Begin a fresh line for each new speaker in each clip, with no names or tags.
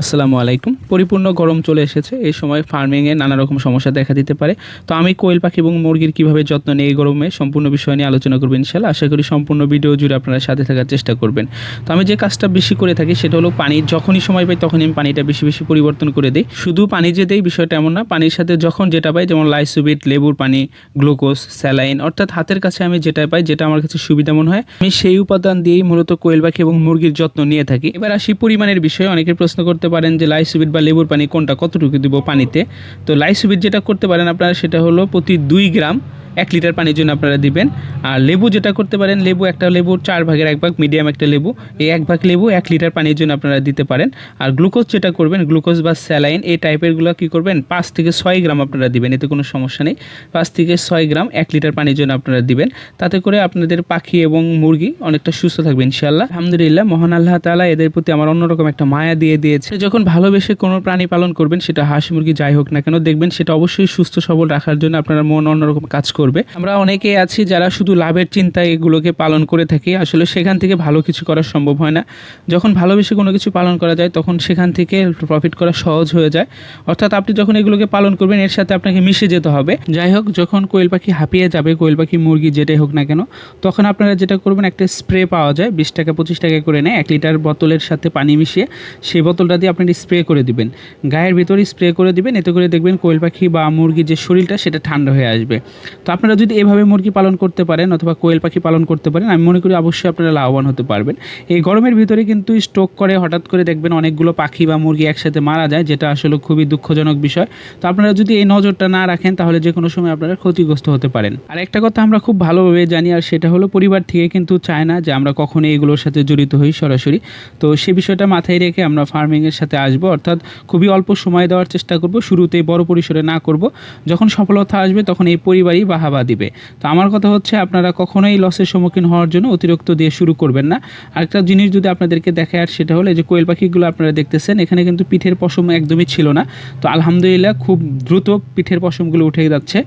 আসসালামু আলাইকুম। পরিপূর্ণ গরম চলে এসেছে। এই সময় ফার্মিংয়ে নানা রকম সমস্যা দেখা দিতে পারে। তো আমি কোয়েল পাখি এবং মুরগির কীভাবে যত্ন নিই এই গরমে সম্পূর্ণ বিষয় নিয়ে আলোচনা করবেন ইনশাল্লাহ আশা করি সম্পূর্ণ ভিডিও জুড়ে আপনারা সাথে থাকার চেষ্টা করবেন। তো আমি যে কাজটা বেশি করে থাকি সেটা হলো পানি, যখনই সময় পাই তখনই আমি পানিটা বেশি বেশি পরিবর্তন করে দিই। শুধু পানি যে দেই বিষয়টা এমন না, পানির সাথে যখন যেটা পাই, যেমন লাইসুবিট লেবুর পানি গ্লুকোজ স্যালাইন অর্থাৎ হাতের কাছে আমি যেটা পাই, যেটা আমার কাছে সুবিধা মনে হয়, আমি সেই উপাদান দিয়েই মূলত কোয়েল পাখি এবং মুরগির যত্ন নিয়ে থাকি। এবার আসি পরিমাণের বিষয়ে। অনেকে প্রশ্ন করতে পারেন যে লাইসুবিট বা লেবুর পানি কোনটা কতটুকু দিব পানিতে? তো লাইসুবিট যেটা করতে পারেন আপনারা সেটা হলো প্রতি দুই গ্রাম এক লিটার পানির জন্য আপনারা দিবেন। আর লেবু যেটা করতে পারেন, লেবু একটা লেবুর চার ভাগের এক ভাগ, মিডিয়াম একটা লেবু। এই এক ভাগ লেবু এক লিটার পানির জন্য আপনারা দিতে পারেন। আর গ্লুকোজ যেটা করবেন, গ্লুকোজ বা স্যালাইন, এই টাইপেরগুলো কী করবেন? পাঁচ থেকে ছয় গ্রাম আপনারা দিবেন, এতে কোনো সমস্যা নেই। পাঁচ থেকে ছয় গ্রাম এক লিটার পানির জন্য আপনারা দিবেন। তাতে করে আপনাদের পাখি এবং মুরগি অনেকটা সুস্থ থাকবে, ইনশাআল্লাহ। আলহামদুলিল্লাহ, মহান আল্লাহ তালা এদের প্রতি আমার অন্যরকম একটা মায়া দিয়ে দিয়েছে। যখন ভালোবেসে কোনো প্রাণী পালন করবেন, সেটা হাঁস মুরগি যাই হোক না কেন, দেখবেন সেটা অবশ্যই সুস্থ, সবল রাখার জন্য আপনারা মন অন্যরকম কাজ করবে। আমরা অনেকে আছি যারা শুধু লাভের চিন্তায় এগুলোকে পালন করে থাকি। আসলে সেখান থেকে ভালো কিছু করা সম্ভব হয় না। যখন ভালোবেসে কোনো কিছু পালন করা যায়, তখন সেখান থেকে প্রফিট করা সহজ হয়ে যায়। অর্থাৎ আপনি যখন এগুলোকে পালন করবেন, এর সাথে আপনাকে মিশে যেতে হবে। যাই হোক, যখন কোয়েল পাখি হাঁপিয়ে যাবে, কোয়েল পাখি, মুরগি যেটাই হোক না কেন, তখন আপনারা যেটা করবেন, একটা স্প্রে পাওয়া যায়। বিশ টাকা, পঁচিশ টাকা করে নেয়, এক লিটার বোতলের সাথে পানি মিশিয়ে সেই বোতলটা দিয়ে আপনি স্প্রে করে দিবেন। গায়ের ভিতরে স্প্রে করে দিবেন, এতে করে দেখবেন কোয়েল পাখি বা মুরগির যে শরীরটা, সেটা ঠান্ডা হয়ে আসবে। তো আপনারা যদি এভাবে মুরগি পালন করতে পারেন অথবা কোয়েল পাখি পালন করতে পারেন, আমি মনে করি অবশ্যই আপনারা লাভবান হতে পারবেন। এই গরমের ভিতরে কিন্তু স্ট্রোক করে, হঠাৎ করে দেখবেন অনেকগুলো পাখি বা মুরগি একসাথে মারা যায়, যেটা আসলে খুবই দুঃখজনক বিষয়। তো আপনারা যদি এই নজরটা না রাখেন, তাহলে যে কোনো সময় আপনারা ক্ষতিগ্রস্ত হতে পারেন। আর একটা কথা আমরা খুব ভালোভাবে জানি, আর সেটা হলো পরিবার থেকে কিন্তু চায় না যে আমরা কখনোই এগুলোর সাথে জড়িত হই সরাসরি। তো সে বিষয়টা মাথায় রেখে আমরা ফার্মিংয়ের সাথে আসব, অর্থাৎ খুবই অল্প সময় দেওয়ার চেষ্টা করব, শুরুতেই বড় পরিসরে না করব। যখন সফলতা আসবে, তখন এই পরিবারই বাহাবা দিবে। তো আমার কথা হচ্ছে আপনারা কখনোই লসের সম্মুখীন হওয়ার জন্য অতিরিক্ত দিয়ে শুরু করবেন না। আরেকটা জিনিস যদি আপনাদেরকে দেখায় আর সেটা হলো যে কোয়েল পাখিগুলো আপনারা দেখতেছেন, এখানে কিন্তু পিঠের পশম একদমই ছিল না। তো আলহামদুলিল্লাহ খুব দ্রুত পিঠের পশমগুলো উঠে যাচ্ছে।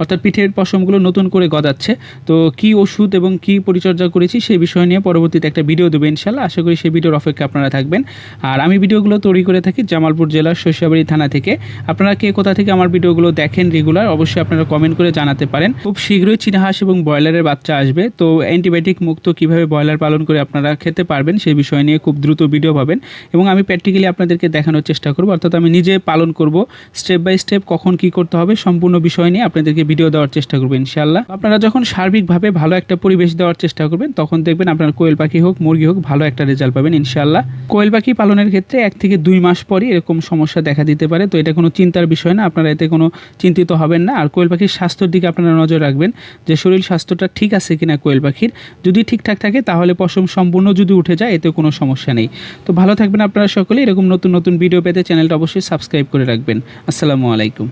অর্থাৎ পিঠের পশমগুলো নতুন করে গজাচ্ছে। তো কি ওষুধ এবং কি পরিচর্যা করেছি সেই বিষয় নিয়ে পরবর্তীতে একটা ভিডিও দেবো ইনশাল্লাহ আশা করি সেই ভিডিওর অপেক্ষা আপনারা থাকবেন। আর আমি ভিডিওগুলো তৈরি করে থাকি জামালপুর জেলার শস্যাবাড়ি থানা থেকে। আপনারা কে কোথা থেকে আমার ভিডিওগুলো দেখেন রেগুলার অবশ্যই আপনারা কমেন্ট করে জানাতে পারেন। খুব শীঘ্রই চীনাহাঁস এবং ব্রয়লারের বাচ্চা আসবে। তো অ্যান্টিবায়োটিক মুক্ত কীভাবে ব্রয়লার পালন করে আপনারা খেতে পারবেন সেই বিষয় নিয়ে খুব দ্রুত ভিডিও পাবেন। এবং আমি প্র্যাকটিক্যালি আপনাদেরকে দেখানোর চেষ্টা করব, অর্থাৎ আমি নিজে পালন করব। স্টেপ বাই স্টেপ কখন কি করতে হবে সম্পূর্ণ বিষয় নিয়ে আপনাদেরকে ভিডিও দেওয়ার চেষ্টা করব ইনশাল্লাহ আপনারা যখন সার্বিকভাবে ভালো একটা পরিবেশ দেওয়ার চেষ্টা করবেন, তখন দেখবেন আপনার কোয়েল পাখি হোক, মুরগি হোক, ভালো একটা রেজাল্ট পাবেন ইনশাল্লাহ কোয়েল পাখি পালনের ক্ষেত্রে এক থেকে দুই মাস পরই এরকম সমস্যা দেখা দিতে পারে। তো এটা কোনো চিন্তার বিষয় না, আপনারা এতে কোনো চিন্তিত হবেন না। আর কোয়েল পাখির স্বাস্থ্যের দিকে আপনারা নজর রাখবেন যে শরীর স্বাস্থ্যটা ঠিক আছে কিনা কোয়েল পাখির। যদি ঠিকঠাক থাকে তাহলে পশম সম্পূর্ণ যদি উঠে যায়, এতে কোনো সমস্যা নেই। তো ভালো থাকবেন আপনারা সকলে। এরকম নতুন নতুন ভিডিও পেতে চ্যানেলটা অবশ্যই সাবস্ক্রাইব করে রাখবেন। আসসালামু আলাইকুম।